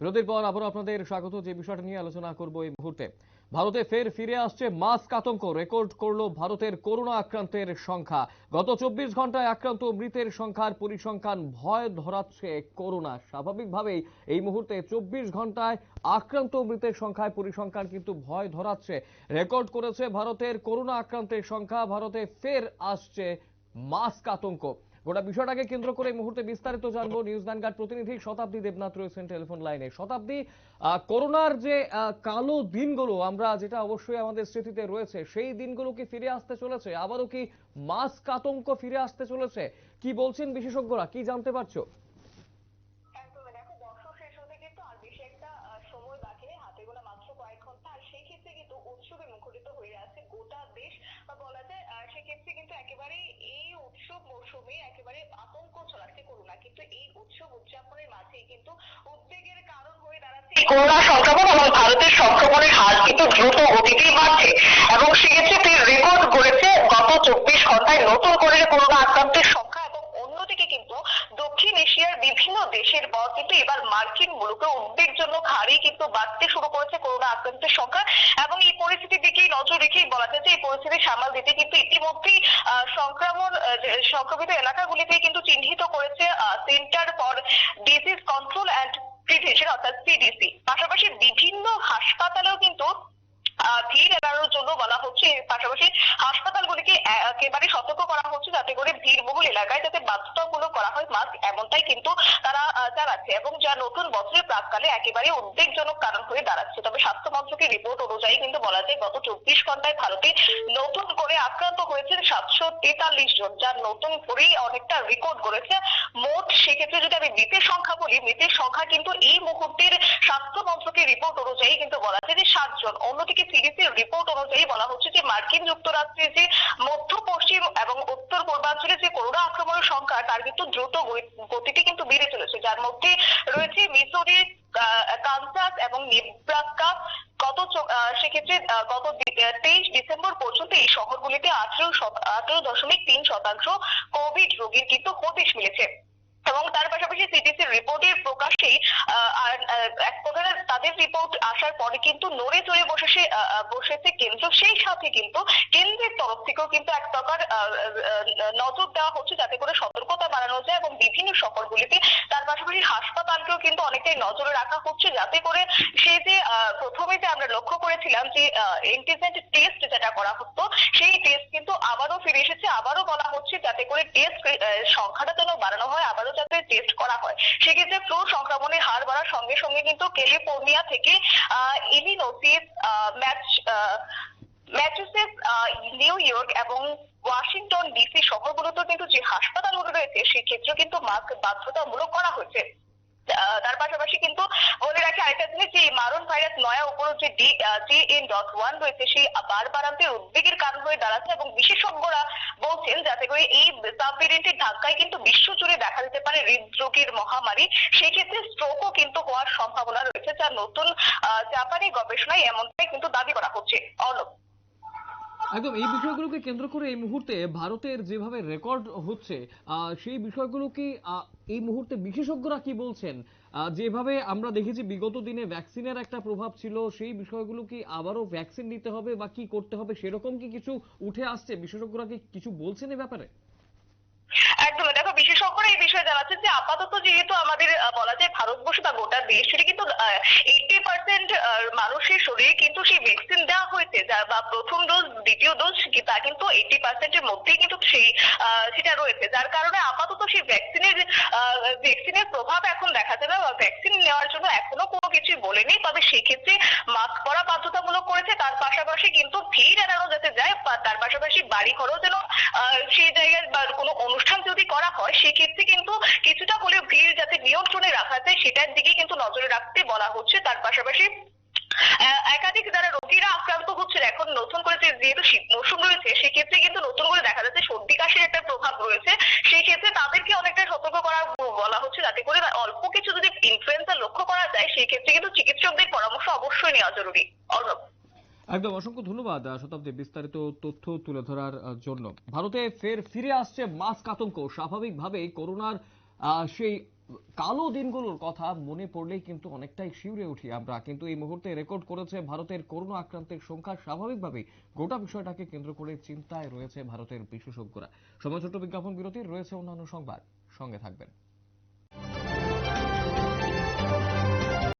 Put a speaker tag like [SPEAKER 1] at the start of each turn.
[SPEAKER 1] বিরতির পর আবারও আপনাদের স্বাগত, যে বিষয়টা নিয়ে আলোচনা করব এই মুহূর্তে। ভারতে ফের ফিরে আসছে মাস্ক আতঙ্ক, রেকর্ড করল ভারতের করোনা আক্রান্তের সংখ্যা। গত চব্বিশ ঘন্টায় আক্রান্ত মৃতের সংখ্যার পরিসংখ্যান ভয় ধরাচ্ছে করোনা। স্বাভাবিকভাবেই এই মুহূর্তে চব্বিশ ঘন্টায় আক্রান্ত মৃতের সংখ্যায় পরিসংখ্যান কিন্তু ভয় ধরাচ্ছে। রেকর্ড করেছে ভারতের করোনা আক্রান্তের সংখ্যা, ভারতে ফের আসছে মাস্ক আতঙ্ক। গোটা বিষয়টাকে কেন্দ্র করে এই মুহূর্তে বিস্তারিত জানব নিউজ ভ্যানগার্ড প্রতিনিধি শতাব্দী দেবনাথ রয়েছেন টেলিফোন লাইনে। শতাব্দী করোনার যে কালো দিনগুলো, আমরা যেটা অবশ্যই আমাদের স্মৃতিতে রয়েছে, সেই দিনগুলো কি ফিরে আসতে চলেছে? আবারও কি মাস্ক আতঙ্ক ফিরে আসতে চলেছে? কি বলছেন বিশেষজ্ঞরা? কি জানতে পারছ
[SPEAKER 2] একদমই দেখো বর্ষ শেষ হতে কিন্তু আর বেশি একটা আহ, সময় বাকি নেই হাতে গোনা মাত্র কয়েক ঘণ্টা আর সেই ক্ষেত্রে কিন্তু উৎসবে মুখরিত হয়ে আছে গোটা দেশ বা বলা যায় আহ, সেক্ষেত্রে কিন্তু একেবারে এই উৎসব মৌসুমে একেবারে আতঙ্ক ছড়াচ্ছে করোনা কিন্তু এই উৎসব উদযাপনের মাঝেই কিন্তু উদ্বেগের কারণ হয়ে দাঁড়াচ্ছে। করোনা সংক্রমণ এবং ভারতের সংক্রমণের হার কিন্তু দ্রুত গতিতেই বাড়ছে এবং সেক্ষেত্রে ফের রেকর্ড করেছে গত চব্বিশ ঘন্টায়। নতুন করে করোনা আক্রান্তের সংখ্যা এবং অন্যদিকে কিন্তু দক্ষিণ এশিয়ার বিভিন্ন দেশের পর কিন্তু এবার মার্কিন মুলুকে উদ্বেগজনক হারেই কিন্তু বাড়তে শুরু করেছে করোনা আক্রান্তের সংখ্যা এবং এই পরিস্থিতির দিকেই নজর রেখেই বলা যায় যে এই পরিস্থিতি সামাল দিতে কিন্তু ইতিমধ্যেই সংক্রমণ সংক্রমিত এলাকা সংক্রমিত এলাকাগুলিতে কিন্তু চিহ্নিত করেছে centre for disease control and prevention অর্থাৎ সিডিসি পাশাপাশি বিভিন্ন হাসপাতালেও কিন্তু ভিড় এড়ানোর জন্য বলা হচ্ছে এর পাশাপাশি হাসপাতালগুলিকে একেবারে সতর্ক করা হচ্ছে যাতে করে ভিড়বহুল এলাকায় যাতে বাধ্যতামূলক করা হয় মাস্ক এমনটাই কিন্তু তারা জানাচ্ছে এবং যা নতুন বছরের প্রাককালে একেবারে উদ্বেগজনক কারণ হয়ে দাঁড়াচ্ছে। তবে স্বাস্থ্য মন্ত্রকের রিপোর্ট অনুযায়ী কিন্তু বলা যায়, গত চব্বিশ ঘন্টায় ভারতে নতুন করে আক্রান্ত হয়েছে সাতশো তেতাল্লিশ জন, যা নতুন করেই অনেকটা রেকর্ড করেছে মোট সেক্ষেত্রে যদি আমি মৃতের সংখ্যা বলি, মৃতের সংখ্যা কিন্তু এই মুহূর্তের স্বাস্থ্য মন্ত্রকের রিপোর্ট অনুযায়ী কিন্তু বলা সাতজন। অন্যদিকে সিডিসির রিপোর্ট অনুযায়ী বলা হচ্ছে যে, মার্কিন যুক্তরাষ্ট্রের যে মধ্য পশ্চিম এবং উত্তর পূর্বাঞ্চলে যে করোনা আক্রমণের সংখ্যা, তার কিন্তু দ্রুত গতি- গতিতে কিন্তু বেড়ে চলেছে। যার মধ্যে রয়েছে মিসোরি কানসাস এবং নেব্রাস্কা গত সেক্ষেত্রে গত তেইশ ডিসেম্বর পর্যন্ত এই শহরগুলিতে আঠেরো আঠেরো দশমিক তিন শতাংশ কোভিড রোগীর কিন্তু হদিশ মিলেছে। এবং তার পাশাপাশি সিডিসির রিপোর্টের প্রকাশেই এক প্রকার তাদের রিপোর্ট আসার পরে কিন্তু নড়ে চড়ে বসেছে বসেছে কেন্দ্র। সেই সাথে কিন্তু কেন্দ্রের তরফ থেকেও কিন্তু এক প্রকার নজর দেওয়া হচ্ছে যাতে করে সতর্কতা বাড়ানো যায় এবং বিভিন্ন শহরগুলিতে তার পাশাপাশি হাসপাতালকেও কিন্তু অনেকটাই নজরে রাখা হচ্ছে যাতে করে সেই যে প্রথমে যে আমরা লক্ষ্য করেছিলাম যে এন্টিজেন টেস্ট যেটা করা হতো, সেই টেস্ট কিন্তু আবারও ফিরে এসেছে, আবারও বলা হচ্ছে যাতে করে টেস্ট সংখ্যাটা যেন বাড়ানো হয়, আবারও যাতে টেস্ট করা হয়। সেক্ষেত্রে ফ্লু সংক্রমণের হার বাড়ার সঙ্গে সঙ্গে কিন্তু ক্যালিফোর্নিয়া থেকে ইলিনোসিস ম্যাচ ম্যাচেসেস নিউ ইয়র্ক এবং ওয়াশিংটন ডিসি শহরগুলোতে কিন্তু যে হাসপাতালগুলো রয়েছে সেক্ষেত্রে কিন্তু মাস্ক বাধ্যতামূলক করা হয়েছে। তার পাশাপাশি কিন্তু বলে রাখি আরেকটা জিনিস যে মারণ ভাইরাস নয়া উপর D J N dot one রয়েছে, সেই বার বাড়ান্তের উদ্বেগের কারণ হয়ে দাঁড়াচ্ছে এবং বিশেষজ্ঞরা বলছেন যাতে করে এই সাব ভেরিয়েন্টের ধাক্কায় কিন্তু বিশ্ব জুড়ে দেখা দিতে পারে হৃদরোগের মহামারী। সেই ক্ষেত্রে স্ট্রোকও কিন্তু হওয়ার সম্ভাবনা রয়েছে, যা নতুন জাপানি গবেষণায় এমনটাই কিন্তু দাবি করা হচ্ছে। অর্ণব।
[SPEAKER 1] একদম, এই বিষয়গুলোকে কেন্দ্র করে এই মুহূর্তে ভারতের যেভাবে রেকর্ড হচ্ছে সেই বিষয়গুলো কি এই মুহূর্তে বিশেষজ্ঞরা কি বলছেন? যেভাবে আমরা দেখেছি বিগত দিনে ভ্যাকসিনের একটা প্রভাব ছিল, সেই বিষয়গুলো কি আবারও ভ্যাকসিন নিতে হবে বা কি করতে হবে, সেরকম কি কিছু উঠে আসছে? বিশেষজ্ঞরা কি কিছু বলছেন এ ব্যাপারে?
[SPEAKER 2] একদম জানাচ্ছেন যে আপাতত যেহেতু আমাদের বলা যায় ভারতবর্ষ বা গোটা দেশ জুড়ে কিন্তু এইটি পার্সেন্ট মানুষের শরীরে কিন্তু সেই ভ্যাকসিন দেওয়া হয়েছে বা প্রথম ডোজ দ্বিতীয় ডোজ তা কিন্তু এইটি পার্সেন্টের মধ্যেই কিন্তু সেই সেটা রয়েছে। যার কারণে আপাতত সেই ভ্যাকসিনের ভ্যাকসিনের প্রভাব এখন দেখা যাবে বা ভ্যাকসিন নেওয়ার জন্য এখনও কোনো কিছুই বলেনি। তবে সেক্ষেত্রে মাস্ক পরা বাধ্যতামূলক করেছে তার পাশাপাশি কিন্তু ভিড় এড়ানো যাতে যায় তার পাশাপাশি বাড়ি ঘরেও যেন সেই জায়গায় বা কোনো অনুষ্ঠান যদি করা হয়, সেক্ষেত্রে কিন্তু কিছুটা হলেও ভিড় যাতে নিয়ন্ত্রণে রাখা যায়, সেটার দিকে কিন্তু নজরে রাখতে বলা হচ্ছে। তার পাশাপাশি একাধিক যারা রোগীরা আক্রান্ত হচ্ছেন, এখন নতুন করে যেহেতু শীত মৌসুম রয়েছে, সেক্ষেত্রে কিন্তু নতুন করে দেখা যাচ্ছে সর্দি, কাশির একটা প্রভাব রয়েছে। সেই ক্ষেত্রে তাদেরকে অনেকটা সতর্ক করা বলা হচ্ছে, যাতে করে অল্প কিছু যদি ইনফ্লুয়েঞ্জা লক্ষ্য করা যায় সেই ক্ষেত্রে কিন্তু চিকিৎসকদের পরামর্শ অবশ্যই নেওয়া জরুরি। অর্ণব।
[SPEAKER 1] একদম অসংখ্য ধন্যবাদ শতাব্দী বিস্তারিত তথ্য তুলে ধরার জন্য। ভারতে ফের ফিরে আসছে মাস্ক আতঙ্ক। স্বাভাবিকভাবেই করোনার সেই কালো দিনগুলোর কথা মনে পড়লেই কিন্তু অনেকটাই শিউরে উঠি আমরা। কিন্তু এই মুহূর্তে রেকর্ড করেছে ভারতের করোনা আক্রান্তের সংখ্যা। স্বাভাবিকভাবেই গোটা বিষয়টাকে কেন্দ্র করে চিন্তায় রয়েছে ভারতের বিশেষজ্ঞরা। সময় ছোট্ট বিজ্ঞাপন বিরতির, রয়েছে অন্যান্য সংবাদ। সঙ্গে থাকবেন।